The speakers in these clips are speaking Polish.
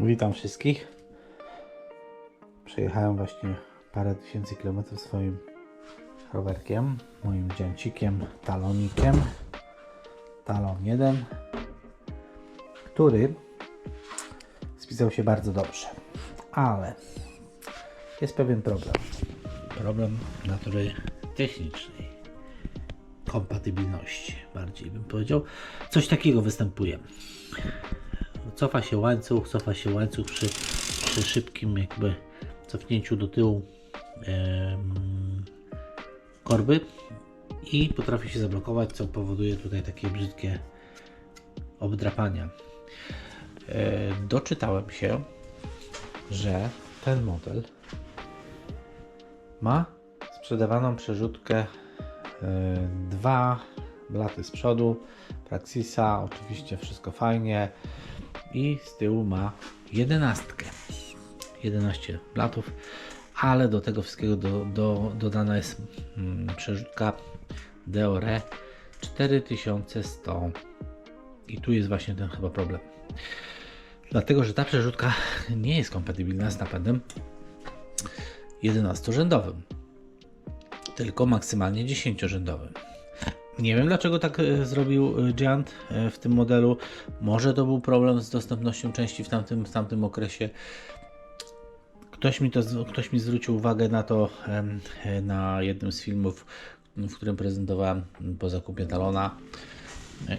Witam wszystkich. Przejechałem właśnie parę tysięcy kilometrów swoim rowerkiem, moim dziancikiem, talonikiem, talon 1, który spisał się bardzo dobrze, ale jest pewien problem. Problem natury technicznej, kompatybilności, bardziej bym powiedział. Coś takiego występuje cofa się łańcuch, cofa się łańcuch przy, przy szybkim jakby cofnięciu do tyłu korby i potrafi się zablokować, co powoduje tutaj takie brzydkie obdrapania. E, doczytałem się, że ten model ma sprzedawaną przerzutkę e, dwa blaty z przodu, Praxisa, oczywiście wszystko fajnie i z tyłu ma jedenastkę. 11 blatów, ale do tego wszystkiego do, do, dodana jest mm, przerzutka Deore 4100 i tu jest właśnie ten chyba problem. Dlatego, że ta przerzutka nie jest kompatybilna z napędem 11-rzędowym, tylko maksymalnie 10-rzędowym. Nie wiem dlaczego tak e, zrobił e, Giant e, w tym modelu. Może to był problem z dostępnością części w tamtym, w tamtym okresie. Ktoś mi, to, ktoś mi zwrócił uwagę na to na jednym z filmów, w którym prezentowałem po zakupie talona.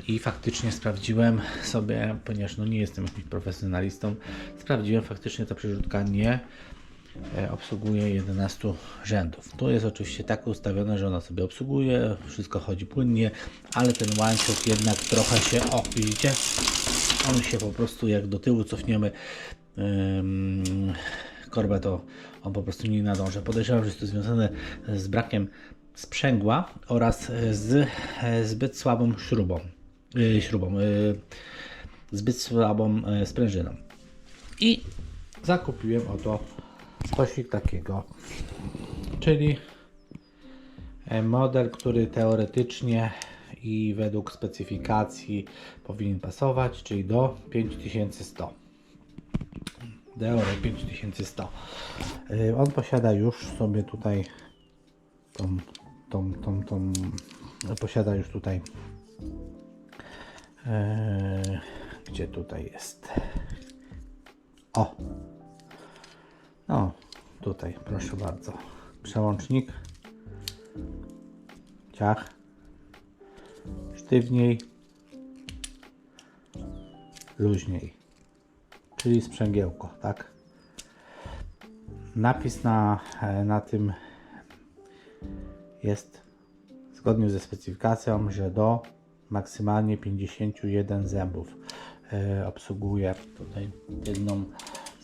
I faktycznie sprawdziłem sobie, ponieważ no nie jestem jakimś profesjonalistą, sprawdziłem faktycznie ta przerzutka nie obsługuje 11 rzędów. Tu jest oczywiście tak ustawione, że ona sobie obsługuje, wszystko chodzi płynnie, ale ten łańcuch jednak trochę się, o widzicie, on się po prostu jak do tyłu cofniemy korbę, to on po prostu nie nadąża. Podejrzewam, że jest to związane z brakiem sprzęgła oraz z e, zbyt słabą śrubą, y, śrubą, zbyt słabą e, sprężyną. I zakupiłem oto stosik takiego, czyli e, model, który teoretycznie i według specyfikacji powinien pasować, czyli do 5100. Deore 5100. E, On posiada już sobie tutaj tą, tą, tą, tą posiada już tutaj e, gdzie tutaj jest o no, tutaj, proszę bardzo. Przełącznik. Ciach. Sztywniej. Luźniej. Czyli sprzęgiełko, tak? Napis na, e, na tym jest zgodnie ze specyfikacją, że do maksymalnie 51 zębów e, obsługuje tutaj jedną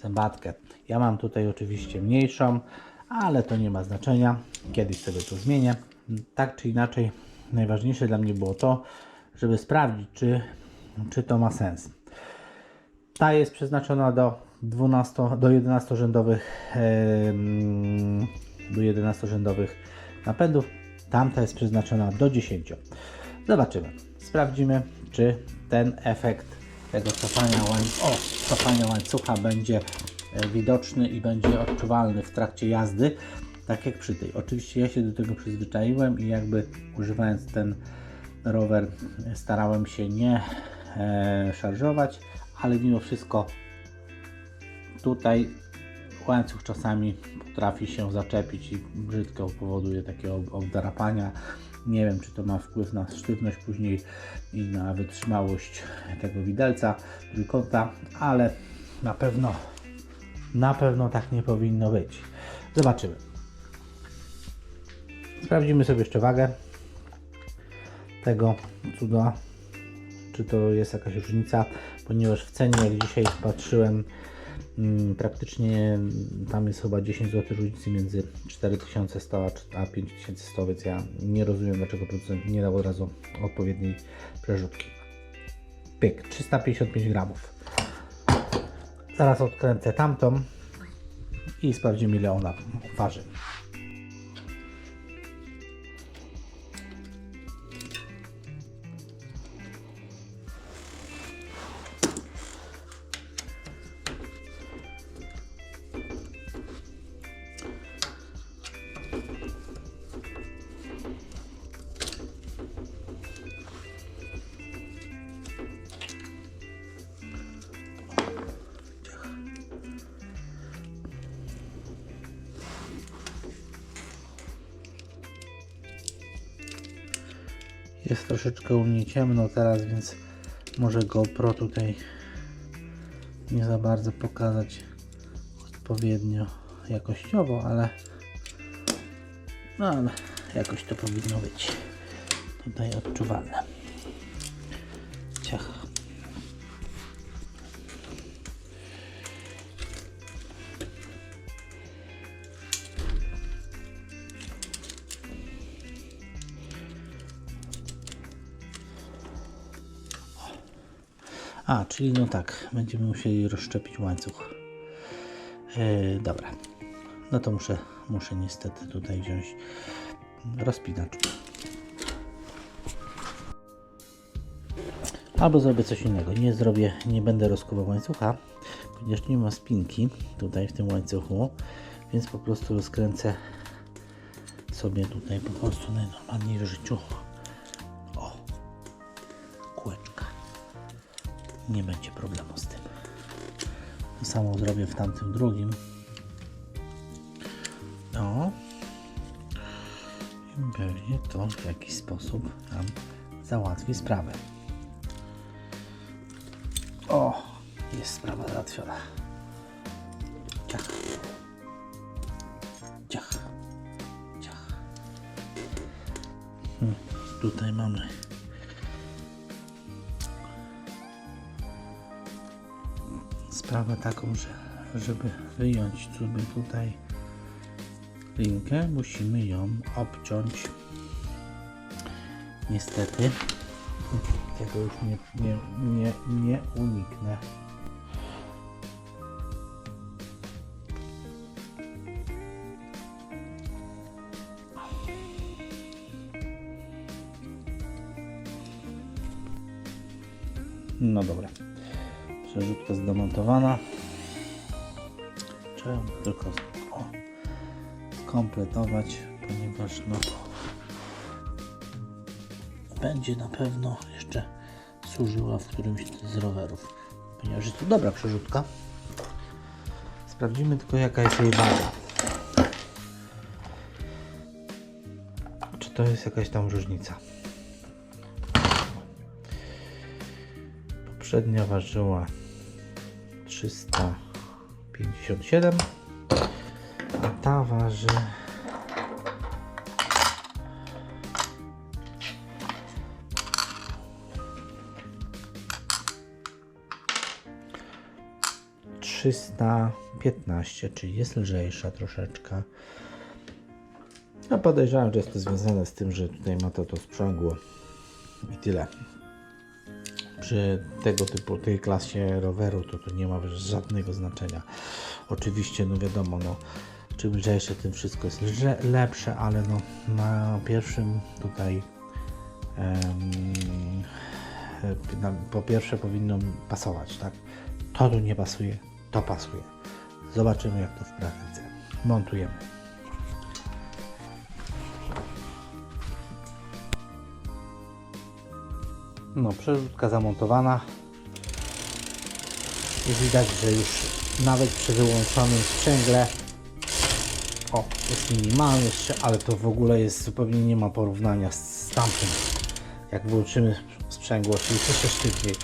zębatkę. Ja mam tutaj oczywiście mniejszą, ale to nie ma znaczenia. Kiedyś sobie to zmienię. Tak czy inaczej, najważniejsze dla mnie było to, żeby sprawdzić, czy, czy to ma sens. Ta jest przeznaczona do 12, do 11 rzędowych do 11 rzędowych napędów. Tamta jest przeznaczona do 10. Zobaczymy. Sprawdzimy, czy ten efekt tego cofania, łań- o, cofania łańcucha będzie e, widoczny i będzie odczuwalny w trakcie jazdy, tak jak przy tej. Oczywiście ja się do tego przyzwyczaiłem i jakby używając ten rower e, starałem się nie e, szarżować, ale mimo wszystko tutaj łańcuch czasami potrafi się zaczepić i brzydko powoduje takie ob- obdarapania. Nie wiem, czy to ma wpływ na sztywność później i na wytrzymałość tego widelca trójkąta, ale na pewno na pewno tak nie powinno być. Zobaczymy. Sprawdzimy sobie jeszcze wagę tego cuda, czy to jest jakaś różnica, ponieważ w cenie, jak dzisiaj patrzyłem, praktycznie mm, tam jest chyba 10 zł różnicy między 4100 a cz- a 5100, więc ja nie rozumiem, dlaczego producent nie dał od razu odpowiedniej przerzutki. Pyk, 355 gramów. Zaraz odkręcę tamtą i sprawdzimy ile ona waży. Jest troszeczkę u mnie ciemno teraz, więc może GoPro tutaj nie za bardzo pokazać odpowiednio jakościowo, ale no ale jakoś to powinno być tutaj odczuwalne. Ciach. A, czyli no tak, będziemy musieli rozszczepić łańcuch. Yy, dobra. No to muszę, muszę niestety tutaj wziąć rozpinacz. Albo zrobię coś innego. Nie zrobię, nie będę rozkuwał łańcucha, ponieważ nie ma spinki tutaj w tym łańcuchu, więc po prostu rozkręcę sobie tutaj po prostu najnormalniej w życiu. Nie będzie problemu z tym. To samo zrobię w tamtym drugim. No. I pewnie to w jakiś sposób nam załatwi sprawę. O, jest sprawa załatwiona. Ciach. Ciach. Hmm, tutaj mamy sprawę taką, że żeby wyjąć sobie tutaj linkę, musimy ją obciąć. Niestety tego już nie, nie, nie, nie uniknę. No dobra. Przerzutka zdemontowana. Trzeba tylko o, skompletować, ponieważ no będzie na pewno jeszcze służyła w którymś z rowerów. Ponieważ jest to dobra przerzutka. Sprawdzimy tylko jaka jest jej waga. Czy to jest jakaś tam różnica? Poprzednia ważyła 357, a ta waży trzysta piętnaście, czyli jest lżejsza troszeczkę. Ja podejrzewam, że jest to związane z tym, że tutaj ma to to sprzęgło i tyle przy tego typu, tej klasie roweru to to nie ma żadnego znaczenia. Oczywiście, no wiadomo, no, czym lżejsze, tym wszystko jest lże, lepsze, ale no, na pierwszym tutaj po pierwsze powinno pasować, tak? To tu nie pasuje, to pasuje. Zobaczymy jak to w praktyce. Montujemy. No, przerzutka zamontowana. Widać, że już nawet przy wyłączonym sprzęgle o, jest minimalny jeszcze, ale to w ogóle jest zupełnie nie ma porównania z, z tamtym. Jak włączymy sprzęgło, czyli troszkę sztywniej,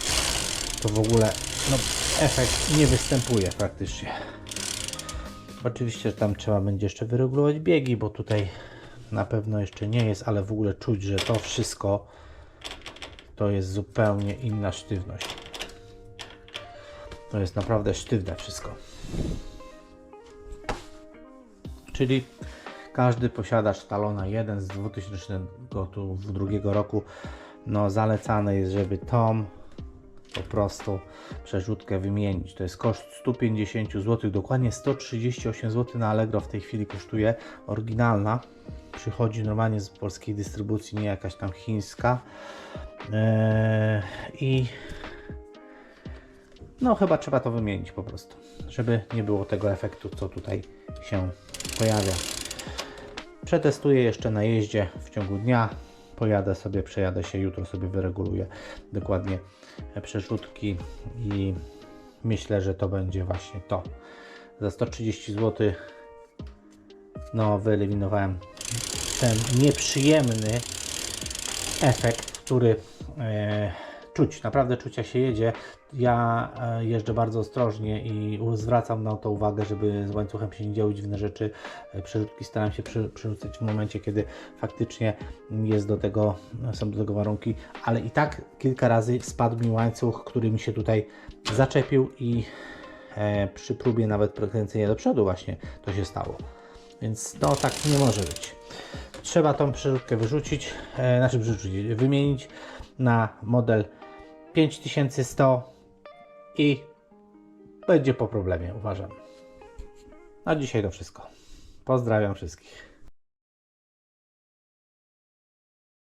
to w ogóle no, efekt nie występuje praktycznie. Oczywiście, tam trzeba będzie jeszcze wyregulować biegi, bo tutaj na pewno jeszcze nie jest, ale w ogóle czuć, że to wszystko to jest zupełnie inna sztywność. To jest naprawdę sztywne wszystko. Czyli każdy posiadacz talona 1 z 2002 roku no zalecane jest, żeby tą po prostu przerzutkę wymienić. To jest koszt 150 zł, dokładnie 138 zł na Allegro w tej chwili kosztuje oryginalna. Przychodzi normalnie z polskiej dystrybucji, nie jakaś tam chińska. Eee, I no chyba trzeba to wymienić po prostu, żeby nie było tego efektu, co tutaj się pojawia. Przetestuję jeszcze na jeździe w ciągu dnia. Pojadę sobie, przejadę się, jutro sobie wyreguluję dokładnie przerzutki i myślę, że to będzie właśnie to. Za 130 zł no wyeliminowałem ten nieprzyjemny efekt który czuć, naprawdę czuć jak się jedzie. Ja e, jeżdżę bardzo ostrożnie i zwracam na to uwagę, żeby z łańcuchem się nie działy dziwne rzeczy. E, Przerzutki staram się przerzucać w momencie, kiedy faktycznie jest do tego, są do tego warunki, ale i tak kilka razy spadł mi łańcuch, który mi się tutaj zaczepił i e, przy próbie nawet prekręcenia do przodu właśnie to się stało. Więc no tak nie może być. Trzeba tą przerzutkę wyrzucić, e, znaczy wyrzucić, wymienić na model 5100 i będzie po problemie, uważam. A dzisiaj to wszystko. Pozdrawiam wszystkich.